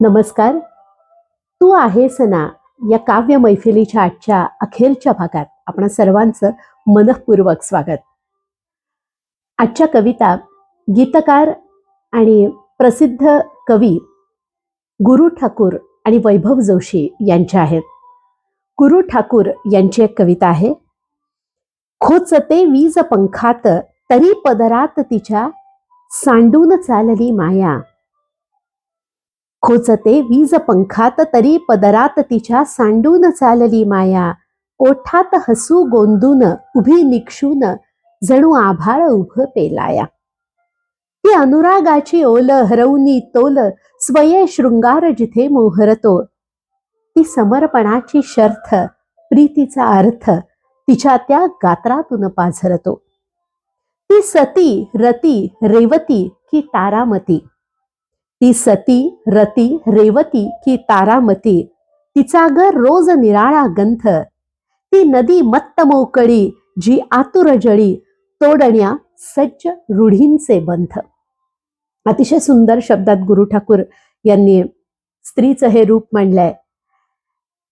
नमस्कार. तू आहेस ना या काव्य मैफिलीच्या आजच्या अखेरच्या भागात आपण सर्वांचं मनपूर्वक स्वागत. आजच्या कविता गीतकार आणि प्रसिद्ध कवी गुरु ठाकूर आणि वैभव जोशी यांच्या आहेत. गुरु ठाकूर यांची एक कविता आहे. खोचते वीज पंखात तरी पदरात तिच्या सांडून चालली माया. खोचते वीज पंखात तरी पदरात तिच्या सांडून चालली माया. ओठात हसू गोंदून उभी निक्षून जणू आभाळ उभ पेलाया. ती अनुरागाची ओल हरवनी तोल स्वय शृंगार जिथे मोहरतो ती समर्पणाची शर्थ प्रीतीचा अर्थ तिच्या त्या गात्रातून पाझरतो. ती सती रती रेवती की तारामती. ती सती रती रेवती की तारामती. तिचा ग रोज निराळा गंथ ती नदी मत्त मोकळी जी आतुर जळी तोडण्या सज्ज रूढींचे बंध. अतिशय सुंदर शब्दात गुरु ठाकूर यांनी स्त्रीचं हे रूप मांडलंय.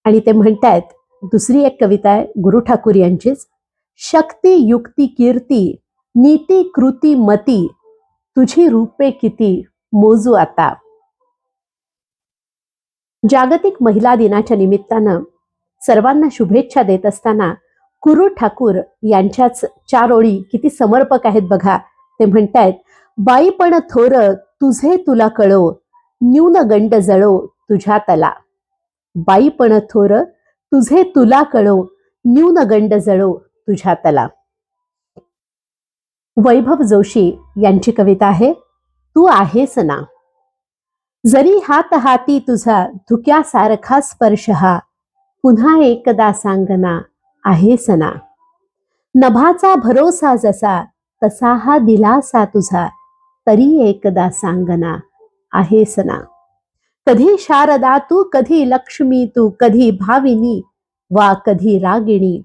आणि ते म्हणतायत दुसरी एक कविता आहे गुरु ठाकूर यांचीच शक्ती युक्ती कीर्ती नीती कृती मती तुझी रूपे किती मोजू आता. जागतिक महिला दिनाच्या निमित्तानं सर्वांना शुभेच्छा देत असताना कुरु ठाकूर यांच्याच चार ओळी किती समर्पक आहेत बघा. ते म्हणतायत बाई पण थोर तुझे तुला कळो. न्यून गंड जळो तुझ्या तला. बाई पण थोर तुझे तुला कळो. न्यून गंड जळो तुझ्या तला. वैभव जोशी यांची कविता आहे तू आहेस ना. जरी हात हाती तुझा धुक्यासारखा स्पर्श हा पुन्हा एकदा सांगना आहेस ना. नभाचा भरोसा जसा तसा हा दिलासा तुझा. तरी एकदा सांगना आहेस ना कधी शारदा तू कधी लक्ष्मी तू कधी भाविनी वा कधी रागिणी.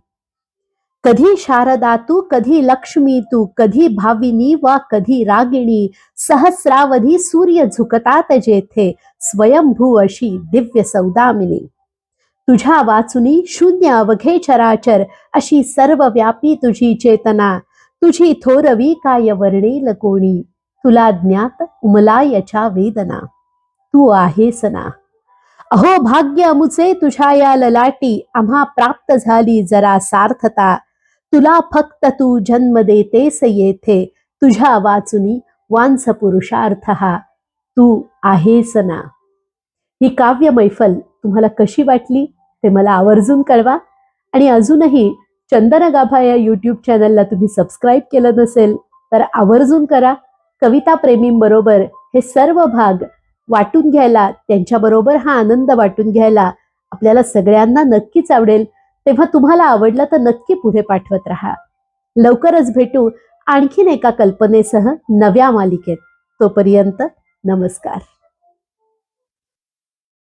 कधी शारदा तू कधी लक्ष्मी तू कधी भाविनी वा कधी रागिणी. सहस्रावधी सूर्य झुकतात जेथे स्वयंभू अशी दिव्य सौदामिनी. तुझ्या वाचुनी शून्य अवघे चराचर अशी सर्वव्यापी तुझी चेतना. तुझी थोरवी काय वर्णेल कोणी? तुला ज्ञात उमलायच्या वेदना. तू आहेस ना. अहो भाग्य अमुचे तुझ्या या ललाटी आम्हा प्राप्त झाली जरा सार्थता. तुला फक्त तू जन्म देतेस येथे तुझ्या वाचुनी वांस पुरुषार्थ हा तू आहेस ना. ही काव्य मैफल तुम्हाला कशी वाटली ते मला आवर्जून कळवा. आणि अजूनही चंदन गाभा या यूट्यूब चॅनलला तुम्ही सबस्क्राईब केलं नसेल तर आवर्जून करा. कविता प्रेमींबरोबर हे सर्व भाग वाटून घ्यायला त्यांच्याबरोबर हा आनंद वाटून घ्यायला आपल्याला सगळ्यांना नक्कीच आवडेल. तेव्हा तुम्हाला आवडलं तर नक्की पुढे पाठवत राहा. लवकरच भेटू आणखीन एका कल्पनेसह नव्या मालिकेत. तोपर्यंत नमस्कार.